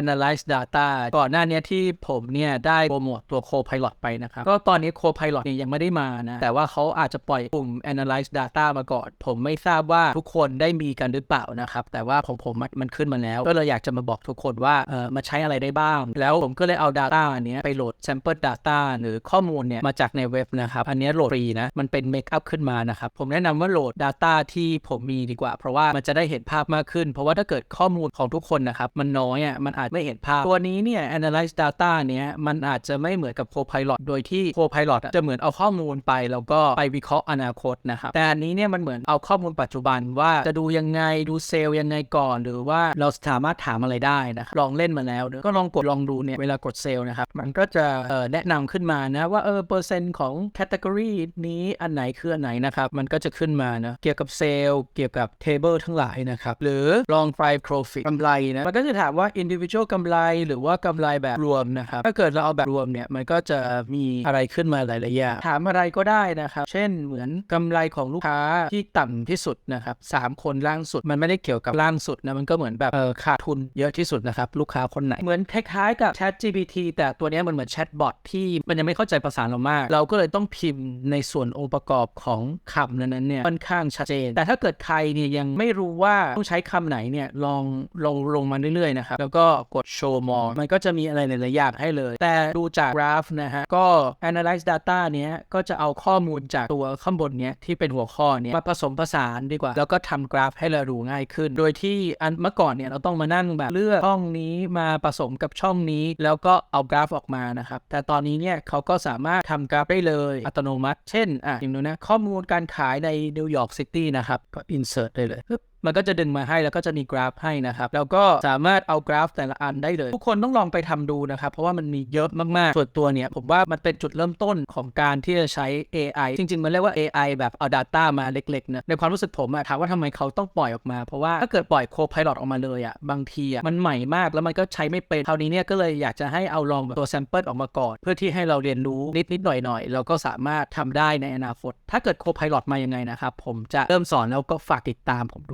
analyze data ก่อนหน้านี้ที่ผมเนี่ยได้โปรโมทตัว Copilot ไปนะครับ ก็ตอนนี้ Copilot เนี่ยยังไม่ได้มานะ แต่ว่าเขาอาจจะปล่อยปุ่ม analyze data มาก่อน ผมไม่ทราบว่าทุกคนได้มีกันหรือเปล่านะครับ แต่ว่าของผมมันขึ้นมาแล้ว ก็เลยอยากจะมาบอกทุกคนว่าเออมาใช้อะไรได้บ้าง แล้วผมก็เลยเอา data อันเนี้ยไปโหลด sample data หรือข้อมูลเนี่ยมาจากในเว็บนะครับ อันนี้โหลดฟรีนะ มันเป็น make up ขึ้นมานะครับ ผมแนะนำว่าโหลด data ที่ผมมีดีกว่า เพราะว่ามันจะได้เห็นภาพมากขึ้น เพราะว่าถ้าเกิดข้อมูลของทุกคนนะครับมันน้อยอะมันอาจไม่เห็นภาพ ตัวนี้เนี่ย analyze data เนี้ยมันอาจจะไม่เหมือนกับ Copilot โดยที่ Copilot อะจะเหมือนเอาข้อมูลไป แล้วก็ไปวิเคราะห์อนาคตนะครับ แต่อันนี้เนี่ยมันเหมือนเอาข้อมูลปัจจุบันว่าจะดูยังไงดูเซลล์ยังไงก่อน หรือว่าเราสามารถถามอะไรได้นะครับลองเล่นมาแล้วเนอะก็ลองกดลองดูเนี่ยเวลากดเซลล์นะครับมันก็จะแนะนำขึ้นมานะว่าเออเปอร์เซ็นต์ของ category นี้อันไหนคืออันไหนนะครับมันก็จะขึ้นมานะเกี่ยวกับเซลล์เกี่ยวกับ table ทั้งหลายนะครับหรือ long price profit กำไรนะมันก็จะถามว่า individual กำไรหรือว่ากำไรแบบรวมนะครับ ถ้าเกิดเราเอาแบบรวมเนี่ย มันก็จะมีอะไรขึ้นมาหลายๆอย่างถามอะไรก็ได้นะครับ เช่นเหมือนกำไรของลูกค้าที่ต่ำที่สุดนะครับสามคนล่างสุด มันไม่ได้เกี่ยวกับล่างสุดนะ มันก็เหมือนแบบเออขาดทุนเยอะที่สุดนะครับ ลูกค้าคนไหน เหมือนคล้ายๆกับ Chat GPT แต่ตัวนี้มันเหมือนแชทบอทที่มันยังไม่เข้าใจภาษาเรามาก เราก็เลยต้องพิมพ์ในส่วนองค์ประกอบของคำนั้นๆเนี่ยค่อนข้างชัดเจน แต่ถ้าเกิดใครเนี่ยยังไม่รู้ว่าต้องใช้คำไหนเนี่ยลองลงลงมาเรื่อยๆนะครับแล้วก็กด show more มันก็จะมีอะไรหลาย ๆ อย่างให้เลย แต่ดูจากกราฟนะฮะ ก็ analyze data เนี้ย ก็จะเอาข้อมูลจากตัวข้างบนเนี้ย ที่เป็นหัวข้อเนี้ย มาผสมผสานดีกว่า แล้วก็ทำกราฟให้เราดูง่ายขึ้น โดยที่อันเมื่อก่อนเนี่ย เราต้องมานั่งแบบเลือกช่องนี้มาผสมกับช่องนี้ แล้วก็เอากราฟออกมานะครับ แต่ตอนนี้เนี่ยเขาก็สามารถทำกราฟได้เลยอัตโนมัติ เช่น อะอย่างนู้นนะ ข้อมูลการขายในนิวยอร์กซิตี้นะครับ ก็ insert ได้เลยปึ๊บ มันก็จะดึงมาให้แล้วก็จะมีกราฟให้นะครับ แล้วก็สามารถเอากราฟแต่ละอันได้เลย ทุกคนต้องลองไปทำดูนะครับ เพราะว่ามันมีเยอะมากๆ ส่วนตัวเนี่ย ผมว่ามันเป็นจุดเริ่มต้นของการที่จะใช้ AI จริง ๆ มันเรียกว่า AI แบบเอา Data มาเล็กๆนะในความรู้สึกผมอะถามว่าทำไมเขาต้องปล่อยออกมา เพราะว่าถ้าเกิดปล่อย Copilot ออกมาเลยอะบางทีอะมันใหม่มากแล้วมันก็ใช้ไม่เป็นคราวนี้เนี่ยก็เลยอยากจะให้เอาลองแบบตัว sample ออกมาก่อน เพื่อที่ให้เราเรียนรู้นิดๆหน่อยๆแล้วก็สามารถทำได้ในอนาคต ถ้าเกิด Copilot มายังไงนะครับผมจะเริ่มสอนแล้วก็ฝากติดตามผมด้วย